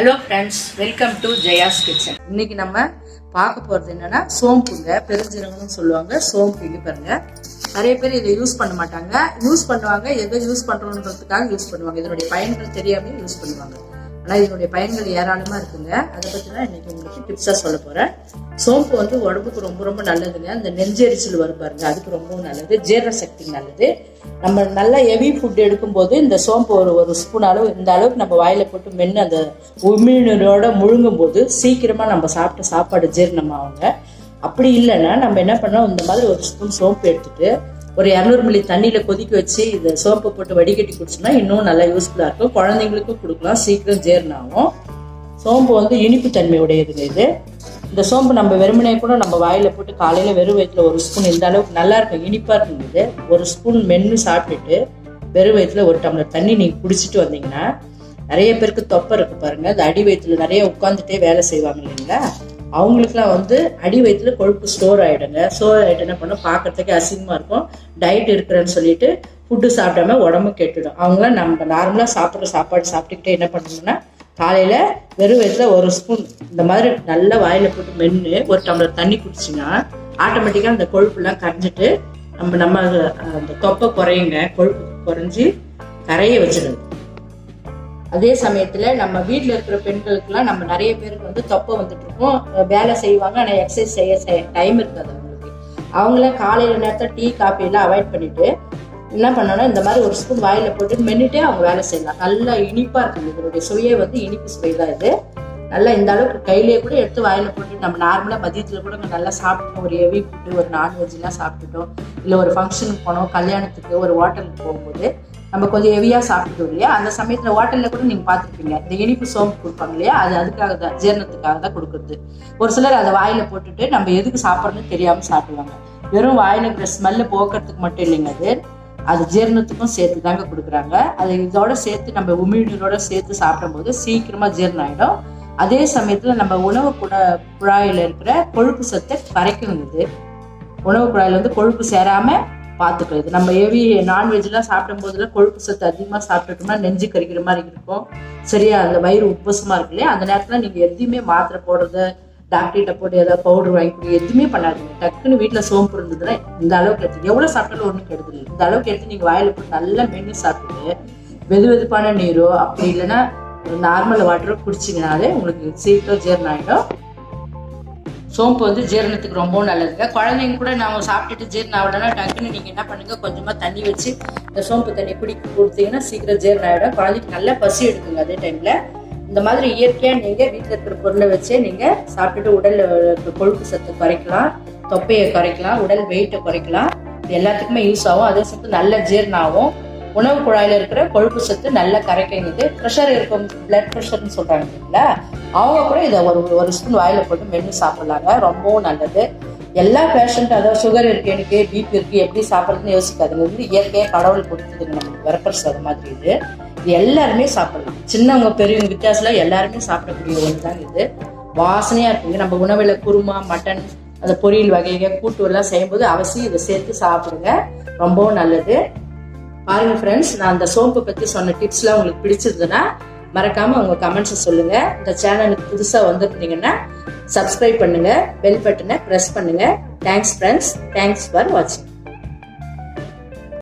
Hello friends welcome to Jaya's kitchen இன்னைக்கு நம்ம பார்க்க போகிறது என்னன்னா சோம்புங்க பெருஞ்சீரகம்னு சொல்லுவாங்க சோம்பு இங்க பாருங்க. நிறைய பேர் இதை யூஸ் பண்ண மாட்டாங்க. யூஸ் பண்ணுவாங்க எதை யூஸ் பண்ணுறோன்றதுக்காக யூஸ் பண்ணுவாங்க. இதனுடைய பயன்கள் தெரியாமல் யூஸ் பண்ணுவாங்க. ஆனால் இதனுடைய பயன்கள் ஏராளமாக இருக்குங்க. அதை பற்றி தான் இன்னைக்கு உங்களுக்கு டிப்ஸாக சொல்ல போகிறேன் சோம்பு வந்து உடம்புக்கு ரொம்ப ரொம்ப நல்லதுங்க. அந்த நெஞ்செரிச்சல் வரும் பாருங்க. அதுக்கு ரொம்பவும் நல்லது. ஜீரண சக்தி நல்லது. நம்ம நல்லா ஹெவி ஃபுட் எடுக்கும்போது இந்த சோம்பு ஒரு ஒரு ஸ்பூன் அளவு இந்த அளவுக்கு நம்ம வாயில போட்டு மென்று அந்த உமிழ்நீரோட முழுங்கும் போது சீக்கிரமாக நம்ம சாப்பிட்ட சாப்பாடு ஜீரணமாகுங்க. அப்படி இல்லைன்னா நம்ம என்ன பண்ணோம் இந்த மாதிரி ஒரு ஸ்பூன் சோம்பு எடுத்துட்டு ஒரு இரநூறு மில்லி தண்ணியில் கொதிக்க வச்சு இந்த சோம்பை போட்டு வடிகட்டி குடிச்சோம்னா இன்னும் நல்லா யூஸ்ஃபுல்லாக இருக்கும். குழந்தைங்களுக்கும் கொடுக்கலாம். சீக்கிரம் ஜீர்ணாகும் சோம்பு வந்து இனிப்பு தன்மையுடையதுங்க இது. இந்த சோம்பு நம்ம வெறுமனே கூட நம்ம வாயில் போட்டு காலையில் வெறும் வயிற்றுல ஒரு ஸ்பூன் இந்த அளவுக்கு நல்லா இருக்கும் இனிப்பாக இருந்தது. இது ஒரு ஸ்பூன் மென்று சாப்பிட்டுட்டு வெறும் வயிற்றுல ஒரு டம்ளர் தண்ணி நீங்கள் குடிச்சிட்டு வந்தீங்கன்னா நிறைய பேருக்கு தொப்பை இருக்கு பாருங்க. அது அடி வயிற்றுல நிறைய உட்காந்துட்டே வேலை செய்வாங்க இல்லைங்களா? அவங்களுக்குலாம் வந்து அடி வயிற்றுல கொழுப்பு ஸ்டோர் ஆகிடுங்க ஸ்டோர் ஆகிட்டு என்ன பண்ணும்? பார்க்கறதுக்கு அசிங்கமாக இருக்கும். டயட் இருக்கிறேன்னு சொல்லிட்டு ஃபுட்டு சாப்பிடாம உடம்பு கெட்டுடும். அவங்களாம் நம்ம நார்மலாக சாப்பிட்ற சாப்பாடு சாப்பிட்டுக்கிட்டே என்ன பண்ணணும்னா காலையில் வெறும் வயிற்றுல ஒரு ஸ்பூன் இந்த மாதிரி நல்லா வாயில போட்டு மென்று ஒரு டம்ளர் தண்ணி குடிச்சிங்கன்னா ஆட்டோமேட்டிக்காக அந்த கொழுப்புலாம் கரைஞ்சிட்டு நம்ம நம்ம அந்த தொப்பை குறையுங்க. கொழுப்பு குறைஞ்சி கரைய வச்சிடுது அதே சமயத்துல நம்ம வீட்டில் இருக்கிற பெண்களுக்குலாம் நம்ம நிறைய பேருக்கு வந்து தொப்பை வந்துட்டு இருக்கோம். வேலை செய்வாங்க. ஆனா எக்ஸசைஸ் செய்ய டைம் இருக்காது அவங்களுக்கு. அவங்கள காலையில நேரத்தில் டீ காஃபி எல்லாம் அவாய்ட் பண்ணிட்டு என்ன பண்ணணும் இந்த மாதிரி ஒரு ஸ்பூன் வாயில போட்டு மென்னுட்டே அவங்க வேலை செய்யலாம். நல்லா இனிப்பா இருக்கும். இதனுடைய சுவையே வந்து இனிப்பு சுவை தான் இது. நல்லா இந்த அளவுக்கு கையிலேயே கூட எடுத்து வாயில போட்டு நம்ம நார்மலா மதியத்துல கூட நல்லா சாப்பிட்டோம் ஒரு ஹெவி ஃபுட்டு ஒரு நான்வெஜ்லாம் சாப்பிட்டுட்டோம். இல்லை ஒரு ஃபங்க்ஷனுக்கு போனோம். கல்யாணத்துக்கு ஒரு ஹோட்டலுக்கு போகும்போது நம்ம கொஞ்சம் ஹெவியாக சாப்பிட்டோம் இல்லையா? அந்த சமயத்தில் ஹோட்டலில் கூட நீங்கள் பார்த்துருப்பீங்க. இந்த இனிப்பு சோம்பு கொடுப்பாங்க இல்லையா? அது அதுக்காக தான் ஜீரணத்துக்காக தான் கொடுக்குறது. ஒரு சிலர் அதை வாயில் போட்டுட்டு நம்ம எதுக்கு சாப்பிட்றதுன்னு தெரியாமல் சாப்பிடுவாங்க. வெறும் வாயில் இருக்கிற ஸ்மெல்லு போக்குறதுக்கு மட்டும் இல்லைங்க அது. அது ஜீரணத்துக்கும் சேர்த்து தாங்க கொடுக்குறாங்க. அது இதோட சேர்த்து நம்ம உமிழ்நீரோட சேர்த்து சாப்பிடும்போது சீக்கிரமாக ஜீரணம் ஆகிடும் அதே சமயத்தில் நம்ம உணவு குட குழாயில் இருக்கிற கொழுப்பு சத்தை கரைக்கணும் இது. உணவு குழாயில் வந்து கொழுப்பு சேராமல் பார்த்துக்கிறது நம்ம ஹெவி நான்வெஜ்லாம் சாப்பிடும் போதுலாம் கொழுப்பு சத்து அதிகமாக சாப்பிட்டுட்டோம்னா நெஞ்சு கறிக்கிற மாதிரி இருக்கும். சரியா? அந்த வயிறு உப்பசமா இருக்கு இல்லையா? அந்த நேரத்தில் நீங்கள் எதுவுமே மாத்திரை போடுறது டாக்டர்கிட்ட போட்டு ஏதாவது பவுடர் வாங்கி கொடுங்க எதுவுமே பண்ணாதீங்க. டக்குன்னு வீட்டில் சோம்பு இருந்ததுன்னா இந்த அளவுக்கு எடுத்து எவ்வளோ சாப்பிட்டாலும் ஒன்றும் கெடுதல் இந்த அளவுக்கு எடுத்து நீங்கள் வாயில் போட்டு நல்லா மென்று சாப்பிட்டு வெது வெதுப்பான நீரோ அப்படி இல்லைன்னா நார்மல் வாட்டரோ குடிச்சிங்கனாலே உங்களுக்கு சீக்கிரம் ஜீரணம் ஆகிடும் சோம்பு வந்து ஜீரணத்துக்கு ரொம்ப நல்லதுங்க. குழந்தைங்க கூட நாம சாப்பிட்டுட்டு ஜீரணம் ஆகலன்னா டக்குன்னு நீங்கள் என்ன பண்ணுங்க கொஞ்சமாக தண்ணி வச்சு இந்த சோம்பு தண்ணி குடிக்க கொடுத்தீங்கன்னா சீக்கிரம் ஜீரணம் ஆகிடும் குழந்தைக்கு நல்லா பசி எடுக்குங்க அதே டைமில் இந்த மாதிரி இயற்கையாக நீங்கள் வீட்டில் இருக்கிற பொருளை வச்சே நீங்கள் சாப்பிட்டுட்டு உடல் கொழுப்பு சத்து குறைக்கலாம் தொப்பையை குறைக்கலாம் உடல் வெயிட்டை குறைக்கலாம். இது எல்லாத்துக்குமே யூஸ் ஆகும். அதே சத்து நல்ல ஜீரணம் ஆகும் உணவு குழாயில் இருக்கிற கொழுப்பு சத்து நல்லா கரைக்கிறது ப்ரெஷர் இருக்கும் பிளட் ப்ரெஷர்னு சொல்கிறாங்க இல்லைங்களா? அவங்க கூட இதை ஒரு ஒரு ஸ்பூன் வாயில போட்டு மென்று சாப்பிடலாங்க. ரொம்பவும் நல்லது. எல்லா பேஷண்ட் அதாவது சுகர் இருக்கு எனக்கு பிபி இருக்கு எப்படி சாப்பிட்றதுன்னு யோசிக்காதுங்க. வந்து இயற்கையாக கடவுள் கொடுத்ததுங்க நமக்கு வரப்பிரசு அது மாதிரி இது. இது எல்லாருமே சாப்பிடலாம். சின்னவங்க பெரியவங்க வித்தியாசம் எல்லாருமே சாப்பிடக்கூடிய ஒன்று தான் இது. வாசனையா இருக்குங்க. நம்ம உணவுல குருமா மட்டன் அந்த பொரியல் வகைகள் கூட்டு எல்லாம் செய்யும்போது அவசியம் இதை சேர்த்து சாப்பிடுங்க. ரொம்பவும் நல்லது. பாருங்க ஃப்ரெண்ட்ஸ் நான் அந்த சோம்பு பத்தி சொன்ன டிப்ஸ்லாம் உங்களுக்கு பிடிச்சிருந்ததுன்னா மறக்காம உங்க கமெண்ட்ஸ் சொல்லுங்க. இந்த சேனலுக்கு புதுசா வந்திருந்தீங்கன்னா சப்ஸ்கிரைப் பண்ணுங்க பெல் பட்டனை பிரஸ் பண்ணுங்க. தேங்க்ஸ் ஃப்ரெண்ட்ஸ் தேங்க்ஸ் ஃபார் வாட்சிங்